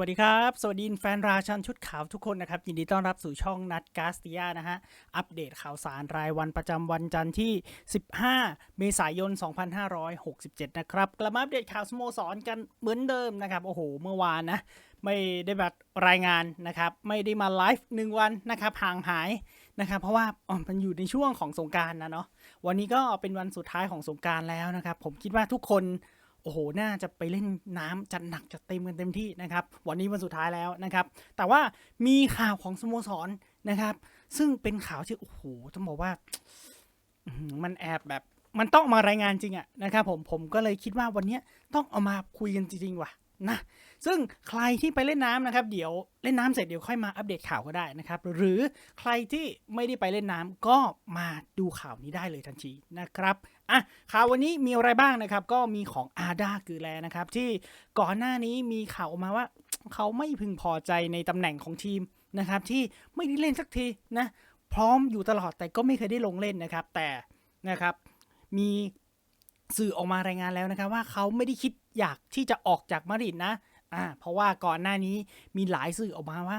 วัสดีครับ สวัสดีแฟนราชันชุดขาวทุกคนนะครับ ยินดีต้อนรับสู่ช่องนัดกาสติยานะฮะ อัปเดตข่าวสารรายวันประจำวันจันทร์ที่ 15 เมษายน 2567 นะครับ กลับมาอัปเดตข่าวสโมสรกันเหมือนเดิมนะครับ โอ้โห เมื่อวานนะ ไม่ได้แบบรายงานนะครับ ไม่ได้มาไลฟ์หนึ่งวันนะครับ ห่างหายนะครับ เพราะว่าอ๋อมันอยู่ในช่วงของสงการนะเนาะ วันนี้ก็เป็นวันสุดท้ายของสงการแล้วนะครับ ผมคิดว่าทุกคน โอ้โห น่าจะไปเล่นน้ำจัดหนักจัดเต็มกันเต็มที่นะครับ วันนี้วันสุดท้ายแล้วนะครับ แต่ว่ามีข่าวของสโมสรนะครับ ซึ่งเป็นข่าวที่โอ้โหต้องบอกว่า มันแอบแบบมันต้องมารายงานจริงอะนะครับผมผมก็เลยคิดว่าวันนี้ต้องเอามาคุยกันจริงๆว่ะนะ ซึ่งใครที่ไปเล่นน้ำนะครับ เดี๋ยวเล่นน้ำเสร็จเดี๋ยวค่อยมาอัปเดตข่าวก็ได้นะครับ หรือใครที่ไม่ได้ไปเล่นน้ำก็มาดูข่าวนี้ได้เลยทันทีนะครับอะข่าววันนี้มีอะไรบ้างนะครับ ก็มีของอาดากือแลนะครับ ที่ก่อนหน้านี้มีข่าวออกมาว่า เขาไม่พึงพอใจในตำแหน่งของทีมนะครับ ที่ไม่ได้เล่นสักทีนะพร้อมอยู่ตลอดแต่ก็ไม่เคยได้ลงเล่นนะครับ แต่นะครับมีสื่อออกมารายงานแล้วนะครับ ว่าเขาไม่ได้คิดอยากที่จะออกจากมาริดนะ อ่าเพราะว่าก่อนหน้านี้มีหลายสื่อออกมาว่า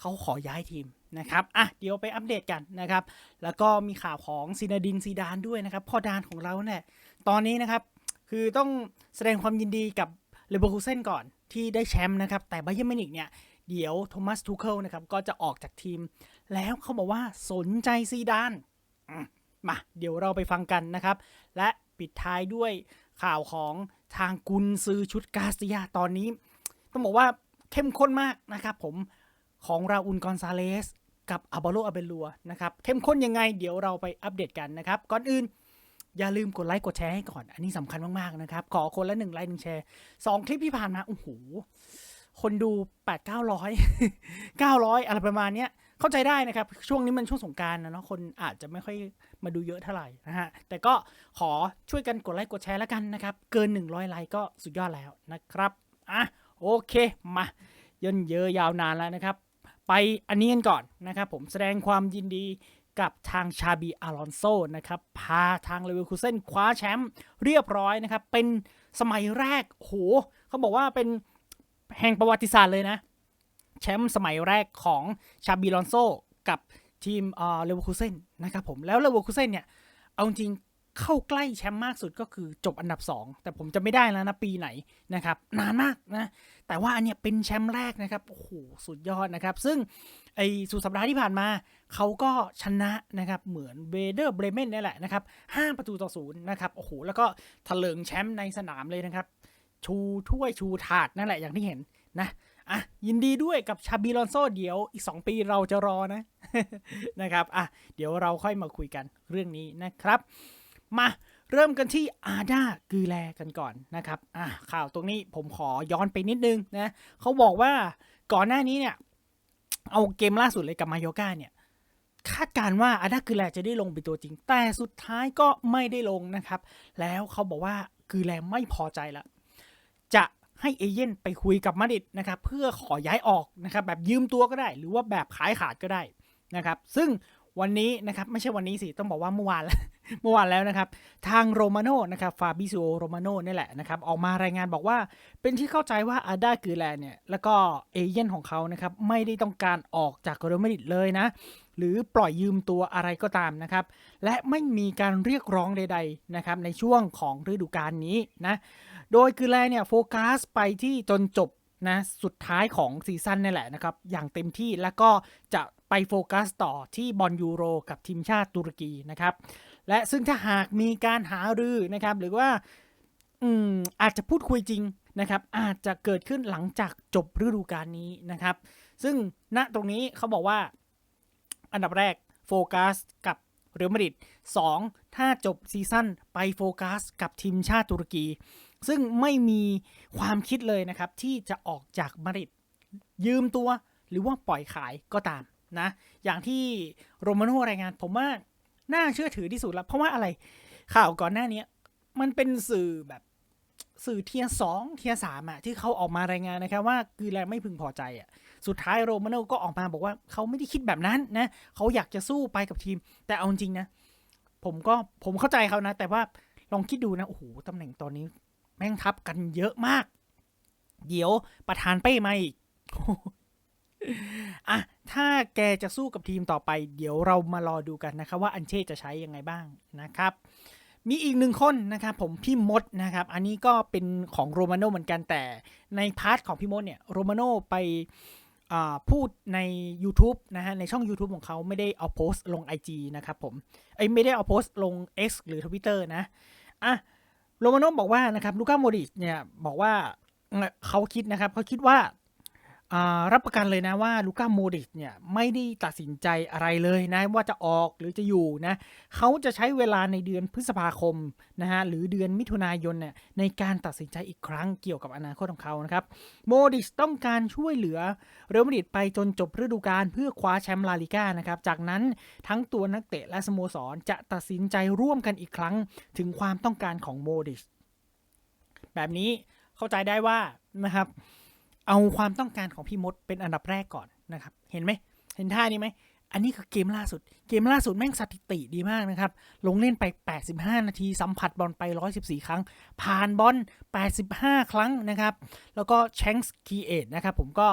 เขาขอย้ายทีมนะครับ อะ เดี๋ยวไปอัปเดตกันนะครับ แล้วก็มีข่าวของซินาดินซีดานด้วยนะครับ พ่อดานของเราเนี่ย ตอนนี้นะครับ คือต้องแสดงความยินดีกับเลเวอร์คูเซนก่อนที่ได้แชมป์นะครับ แต่บาเยอร์มินิกเนี่ย เดี๋ยวโทมัสทูเคิลนะครับ ก็จะออกจากทีม แล้วเขาบอกว่าสนใจซีดานมมาเดี๋ยวเราไปฟังกันนะครับ และปิดท้ายด้วยข่าวของทางกุนซือชุดกาสติยาตอนนี้ ต้องบอกว่าเข้มข้นมากนะครับผมของราอุลกอนซาเลสกับอาบาโลอาเบลัวนะครับเข้มข้นยังไงเดี๋ยวเราไปอัปเดตกันนะครับ ก่อนอื่นอย่าลืมกดไลค์กดแชร์ให้ก่อน อันนี้สำคัญมาก ๆ นะครับ ขอคนละหนึ่งไลค์หนึ่งแชร์สองคลิปที่ผ่านมาโอ้โหคนดูแปดเก้าร้อยเก้าร้อยอะไรประมาณเนี้ยเข้าใจได้นะครับ ช่วงนี้มันช่วงสงการนะเนาะคนอาจจะไม่ค่อยมาดูเยอะเท่าไหร่นะฮะแต่ก็ขอช่วยกันกดไลค์กดแชร์แล้วกันนะครับ เกิน 100 ไลค์ก็สุดยอดแล้วนะครับอะ โอเคมาย่นเยอะยาวนานแล้วนะครับ ไปอันนี้กันก่อนนะครับผมแสดงความยินดีกับทางชาบีอารอนโซนะครับพาทางเลเวอร์คูเซนคว้าแชมป์เรียบร้อยนะครับ เป็นสมัยแรกโหเขาบอกว่าเป็นแห่งประวัติศาสตร์เลยนะ แชมป์สมัยแรกของชาบีลอนโซกับทีมเอ่อเลเวอร์คูเซนนะครับผมแล้วเลเวอร์คูเซนเนี่ยเอาจริง เข้าใกล้แชมป์มากสุดก็คือจบอันดับ 2 แต่ผมจะไม่ได้แล้วนะปีไหนนะครับ นานมากนะ แต่ว่าอันเนี้ยเป็นแชมป์แรกนะครับ โอ้โห สุดยอดนะครับ ซึ่งไอสุดสัปดาห์ที่ผ่านมา เขาก็ชนะนะครับ เหมือนเวเดอร์เบรเมนนี่แหละนะครับ5ประตูต่อศูนย์นะครับ โอ้โห แล้วก็ถลิงแชมป์ในสนามเลยนะครับ ชูถ้วยชูถาดนั่นแหละอย่างที่เห็นนะอะยินดีด้วยกับชาบีลอนโซเดี๋ยวอีก 2 ปีเราจะรอนะนะครับอะเดี๋ยวเราค่อยมาคุยกันเรื่องนี้นะครับ มาเริ่มกันที่อาดากือแลกันก่อนนะครับอะข่าวตรงนี้ผมขอย้อนไปนิดนึงนะเขาบอกว่าก่อนหน้านี้เนี่ย เอาเกมล่าสุดเลยกับมาโยกาเนี่ย คาดการณ์ว่าอาดากือแลจะได้ลงเป็นตัวจริง แต่สุดท้ายก็ไม่ได้ลงนะครับ แล้วเขาบอกว่ากือแลไม่พอใจละจะให้เอเย่นไปคุยกับมาดริดนะครับเพื่อขอย้ายออกนะครับแบบยืมตัวก็ได้ หรือว่าแบบขายขาดก็ได้นะครับ ซึ่งวันนี้นะครับไม่ใช่วันนี้สิต้องบอกว่าเมื่อวานแล้ว เมื่อวานแล้วนะครับ ทางโรมาโน่นะครับฟาบิซิโอโรมาโน่นี่แหละนะครับออกมารายงานบอกว่า เป็นที่เข้าใจว่าอาด้ากือแลเนี่ยแล้วก็เอเย่นของเขานะครับไม่ได้ต้องการออกจากเรอัลมาดริดเลยนะ หรือปล่อยยืมตัวอะไรก็ตามนะครับ และไม่มีการเรียกร้องใด ๆนะครับ ในช่วงของฤดูกาลนี้นะโดยคือแลเนี่ยโฟกัสไปที่จนจบนะสุดท้ายของซีซั่นนี่แหละนะครับ อย่างเต็มที่แล้วก็จะไปโฟกัสต่อที่บอลยูโรกับทีมชาติตุรกีนะครับ และซึ่งถ้าหากมีการหารือนะครับ หรือว่าอืมอาจจะพูดคุยจริงนะครับ อาจจะเกิดขึ้นหลังจากจบฤดูกาลนี้นะครับ ซึ่งณตรงนี้เขาบอกว่า อันดับแรกโฟกัสกับเรอัลมาดริด2ถ้าจบซีซั่นไปโฟกัสกับทีมชาติตุรกี ซึ่งไม่มีความคิดเลยนะครับ ที่จะออกจากมาดริดยืมตัวหรือว่าปล่อยขายก็ตามนะ อย่างที่โรมาโน่รายงานผมว่า น่าเชื่อถือที่สุดแล้ว เพราะว่าอะไรข่าวก่อนหน้านี้มันเป็นสื่อแบบสื่อเทียสองเทียสามอะที่เขาออกมารายงานนะครับว่าคือแลไม่พึงพอใจอะสุดท้ายโรมาโน่ก็ออกมาบอกว่าเขาไม่ได้คิดแบบนั้นนะเขาอยากจะสู้ไปกับทีม แต่เอาจริงนะ ผมก็ผมเข้าใจเขานะ แต่ว่าลองคิดดูนะโอ้โหตำแหน่งตอนนี้ แม่งทับกันเยอะมาก เดี๋ยวประธานเป้มาอีก อะถ้าแกจะสู้กับทีมต่อไป เดี๋ยวเรามารอดูกันนะครับว่าอันเช่จะใช้ยังไงบ้างนะครับ มีอีกหนึ่งคนนะครับผมพี่มดนะครับ อันนี้ก็เป็นของโรมาโนเหมือนกันแต่ในพาร์ทของพี่มดเนี่ยโรมาโนไปพูดใน YouTube นะฮะในช่อง YouTube ของเขาไม่ได้เอาโพสต์ลง IG นะครับผมไอ้ไม่ได้เอาโพสต์ลง X หรือ Twitter นะอะโรมาโนบอกว่านะครับลูก้าโมดิชเนี่ยบอกว่าเขาคิดนะครับเขาคิดว่า รับประกันเลยนะว่าลูก้าโมดิชเนี่ยไม่ได้ตัดสินใจอะไรเลยนะว่าจะออกหรือจะอยู่นะเขาจะใช้เวลาในเดือนพฤษภาคมนะฮะหรือเดือนมิถุนายนเนี่ยในการตัดสินใจอีกครั้งเกี่ยวกับอนาคตของเขานะครับโมดิชต้องการช่วยเหลือเรอัลมาดริดไปจนจบฤดูกาลเพื่อคว้าแชมป์ลาลิก้านะครับจากนั้นทั้งตัวนักเตะและสโมสรจะตัดสินใจร่วมกันอีกครั้งถึงความต้องการของโมดิชแบบนี้เข้าใจได้ว่านะครับ เอาความต้องการของพี่มดเป็นอันดับแรกก่อนนะครับ เห็นไหม เห็นท่านี้ไหม อันนี้คือเกมล่าสุด เกมล่าสุดแม่งสถิติดีมากนะครับ ลงเล่นไป 85 นาที สัมผัสบอลไป 114 ครั้ง ผ่านบอล 85 ครั้งนะครับ แล้วก็แชงส์คีเอทนะครับ ผมก็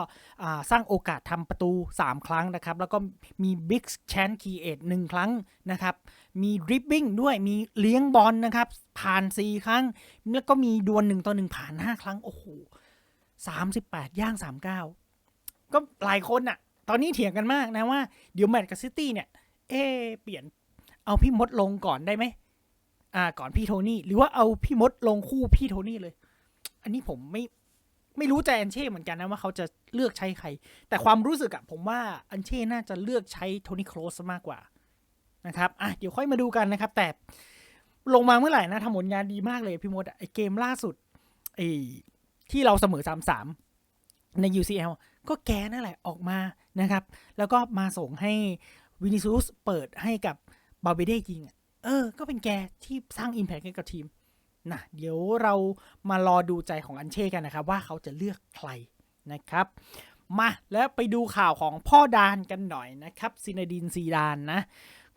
สร้างโอกาสทำประตู 3 ครั้งนะครับ แล้วก็มีบิ๊กแชนคีเอท1ครั้งนะครับ มีดริบบิ้งด้วย มีเลี้ยงบอลนะครับ ผ่าน 4 ครั้ง แล้วก็มีดวล1ต่อ1ผ่าน 5 ครั้ง โอ้โห 38 ย่าง 39 ก็หลายคนอะตอนนี้เถียงกันมากนะว่า เดี๋ยวแมตช์กับซิตี้เนี่ย เอเปลี่ยนเอาพี่มดลงก่อนได้ไหมอ่าก่อนพี่โทนี่ หรือว่าเอาพี่มดลงคู่พี่โทนี่เลย อันนี้ผมไม่ไม่รู้ใจอันเช่เหมือนกันนะว่าเขาจะเลือกใช้ใคร แต่ความรู้สึกอะผมว่าอันเช่น่าจะเลือกใช้โทนี่โครสมากกว่านะครับอะเดี๋ยวค่อยมาดูกันนะครับ แต่ลงมาเมื่อไหร่นะทำผลงานดีมากเลยพี่มดไอเกมล่าสุดไอ ที่เราเสมอสามสามใน UCL ก็แกนั่นแหละออกมานะครับ แล้วก็มาส่งให้วินิซูสเปิดให้กับบาเบเด้ยิงเออ ก็เป็นแกที่สร้าง Impact ให้กับทีมนะเดี๋ยวเรามารอดูใจของอันเช่กันนะครับ ว่าเขาจะเลือกใครนะครับ มาแล้วไปดูข่าวของพ่อดานกันหน่อยนะครับซินาดินซีดานนะ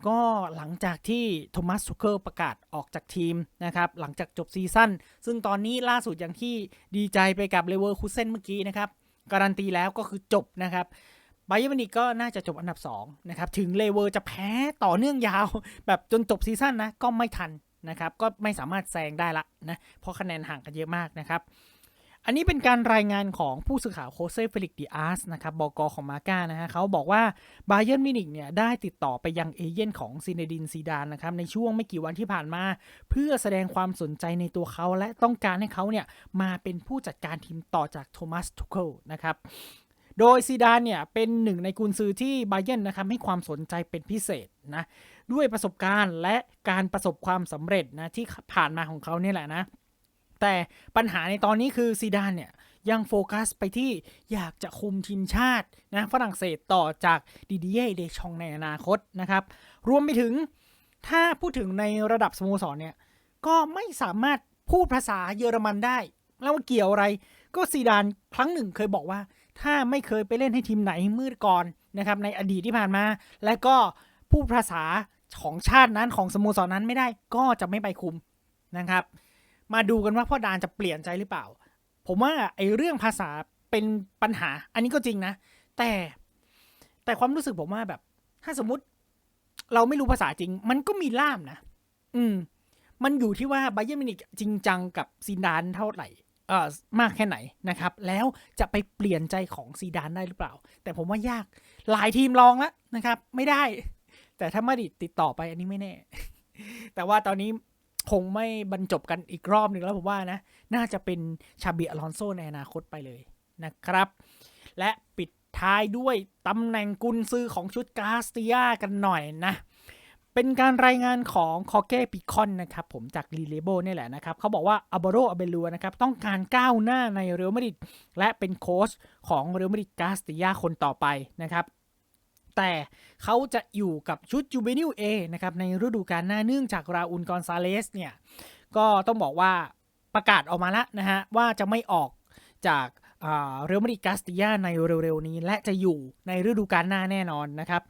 ก็หลังจากที่โทมัสซูเคิลประกาศออกจากทีมนะครับหลังจากจบซีซั่นซึ่งตอนนี้ล่าสุดอย่างที่ดีใจไปกับเลเวอร์คูเซนเมื่อกี้นะครับการันตีแล้วก็คือจบนะครับไบเยอร์มินิกก็น่าจะจบอันดับ2นะครับถึงเลเวอร์จะแพ้ต่อเนื่องยาว แบบจนจบซีซั่นนะก็ไม่ทันนะครับก็ไม่สามารถแซงได้ละนะเพราะคะแนนห่างกันเยอะมากนะครับ อันนี้เป็นการรายงานของผู้สื่อข่าวโคเซเฟลิกดิอาร์สนะครับบกของมาก้านะฮะเขาบอกว่าบาเย r n นมินิกเนี่ยได้ติดต่อไปยังเอเย่นของซินเดดินซีดานนะครับในช่วงไม่กี่วันที่ผ่านมา เพื่อแสดงความสนใจในตัวเขาและต้องการให้เขาเนี่ยมาเป็นผู้จัดการทีมต่อจากโทมัสทูเคิลนะครับโดยซีดานเนี่ยเป็นหนึ่งในกุนซือที่บาเย r n นะครับให้ความสนใจเป็นพิเศษนะด้วยประสบการณ์และการประสบความสำเร็จนะที่ผ่านมาของเขาเนี่ยแหละนะ แต่ปัญหาในตอนนี้คือซีดานเนี่ยยังโฟกัสไปที่อยากจะคุมทีมชาตินะฝรั่งเศสต่อจากดิดิเย่เดชองในอนาคตนะครับ รวมไปถึงถ้าพูดถึงในระดับสโมสรเนี่ย ก็ไม่สามารถพูดภาษาเยอรมันได้ แล้วมันเกี่ยวอะไร ก็ซีดานครั้งหนึ่งเคยบอกว่า ถ้าไม่เคยไปเล่นให้ทีมไหนมืดก่อนนะครับในอดีตที่ผ่านมา และก็พูดภาษาของชาตินั้นของสโมสรนั้นไม่ได้ ก็จะไม่ไปคุมนะครับ มาดูกันว่าพ่อดานจะเปลี่ยนใจหรือเปล่า ผมว่าไอ้เรื่องภาษาเป็นปัญหา อันนี้ก็จริงนะ แต่แต่ความรู้สึกผมว่าแบบ ถ้าสมมติเราไม่รู้ภาษาจริง มันก็มีล่ามนะ อืม มันอยู่ที่ว่าไบเย r n มินิกจริงจังกับซีดานเท่าไหร่เอ่อมากแค่ไหนนะครับ แล้วจะไปเปลี่ยนใจของซีดานได้หรือเปล่า แต่ผมว่ายากหลายทีมลองแล้วนะครับ ไม่ได้ แต่ถ้ามาดิติดต่อไปอันนี้ไม่แน่ แต่ว่าตอนนี้ คงไม่บรรจบกันอีกรอบหนึ่งแล้วผมว่านะ น่าจะเป็นชาบิอลอนโซในอนาคตไปเลยนะครับ และปิดท้ายด้วยตำแหน่งกุนซือของชุดกาสติยากันหน่อยนะ เป็นการรายงานของคอเก้ปิคอนนะครับ ผมจากรีเลโบนี่แหละนะครับ เขาบอกว่าอัลบโรอเบลัวนะครับ ต้องการก้าวหน้าในเรอัลมาดริดและเป็นโค้ชของเรอัลมาดริดกาสติยาคนต่อไปนะครับ แต่เขาจะอยู่กับชุดจูเบนิลเอนะครับในฤดูกาลหน้าเนื่องจากราอุลกอนซาเลสเนี่ยก็ต้องบอกว่าประกาศออกมาแล้วนะฮะว่าจะไม่ออกจากเรอัลมาดริดกาสติยาในเร็วๆนี้ และจะอยู่ในฤดูกาลหน้าแน่นอนนะครับ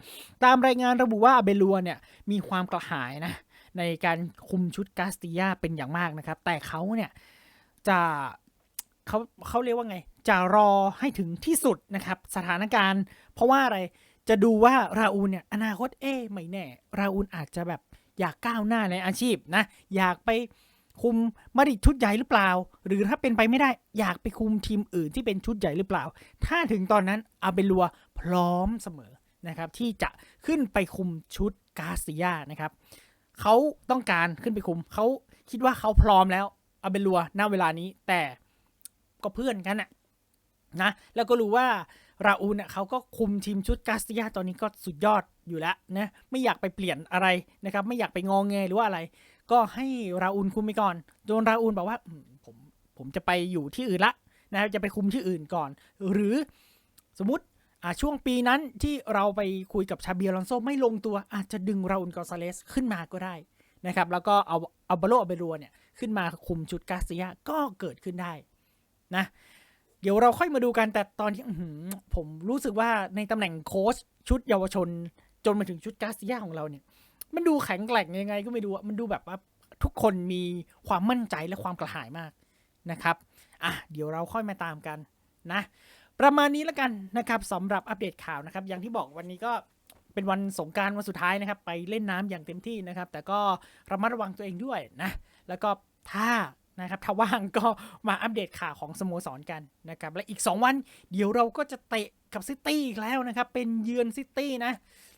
ตามรายงานระบุว่าอาเบลัวเนี่ยมีความกระหายนะในการคุมชุดกาสติยาเป็นอย่างมากนะครับ แต่เขาเนี่ยจะเขาเขาเรียกว่าไง จะรอให้ถึงที่สุดนะครับ สถานการณ์ เพราะว่าอะไร จะดูว่าราอูลเนี่ยอนาคตเอ๊ไม่แน่ ราอูลอาจจะแบบอยากก้าวหน้าในอาชีพนะ อยากไปคุมมาดริดชุดใหญ่หรือเปล่า หรือถ้าเป็นไปไม่ได้อยากไปคุมทีมอื่นที่เป็นชุดใหญ่หรือเปล่า ถ้าถึงตอนนั้นอาเบลัวพร้อมเสมอนะครับที่จะขึ้นไปคุมชุดกาซิยานะครับเขาต้องการขึ้นไปคุมเขาคิดว่าเขาพร้อมแล้วอาเบลัวณเวลานี้แต่ก็เพื่อนกันนะนะแล้วก็รู้ว่า ราอูลเนี่ยเขาก็คุมทีมชุดกาซิยาตอนนี้ก็สุดยอดอยู่แล้วนะไม่อยากไปเปลี่ยนอะไรนะครับไม่อยากไปงองแงหรือว่าอะไร ก็ให้ราอูลคุมไปก่อนโดนราอูลบอกว่าผมผมจะไปอยู่ที่อื่นละนะครับจะไปคุมที่อื่นก่อน หรือสมมติช่วงปีนั้นที่เราไปคุยกับชาเบียลอนโซไม่ลงตัว อาจจะดึงราอูลกอซาเลสขึ้นมาก็ได้นะครับ แล้วก็เอาเอาบาโลอาเบรัวเนี่ยขึ้นมาคุมชุดกาซิยาก็เกิดขึ้นได้นะ เดี๋ยวเราค่อยมาดูกันแต่ตอนที่ผมรู้สึกว่าในตำแหน่งโค้ชชุดเยาวชน จนมาถึงชุดกาซิยาของเราเนี่ย มันดูแข็งแกร่งยังไงก็ไม่รู้อะมันดูแบบว่าทุกคนมีความมั่นใจและความกระหายมากนะครับอะเดี๋ยวเราค่อยมาตามกันนะ ประมาณนี้แล้วกันนะครับสำหรับอัปเดตข่าวนะครับ อย่างที่บอกวันนี้ก็เป็นวันสงการวันสุดท้ายนะครับ ไปเล่นน้ำอย่างเต็มที่นะครับ แต่ก็ระมัดระวังตัวเองด้วยนะ แล้วก็ถ้า นะครับถ้าว่างก็มาอัปเดตข่าวของสโมสรกันนะครับและอีก 2 วันเดี๋ยวเราก็จะเตะกับซิตี้อีกแล้วนะครับ เป็นเยือนซิตี้นะ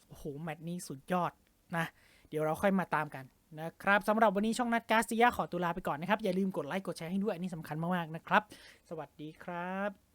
โอ้โหแมตช์นี้สุดยอดนะเดี๋ยวเราค่อยมาตามกันนะครับสำหรับวันนี้ช่องนัดกาสติยาขอตัวลาไปก่อนนะครับ อย่าลืมกดไลค์กดแชร์ให้ด้วย อันนี้สำคัญมากๆนะครับ สวัสดีครับ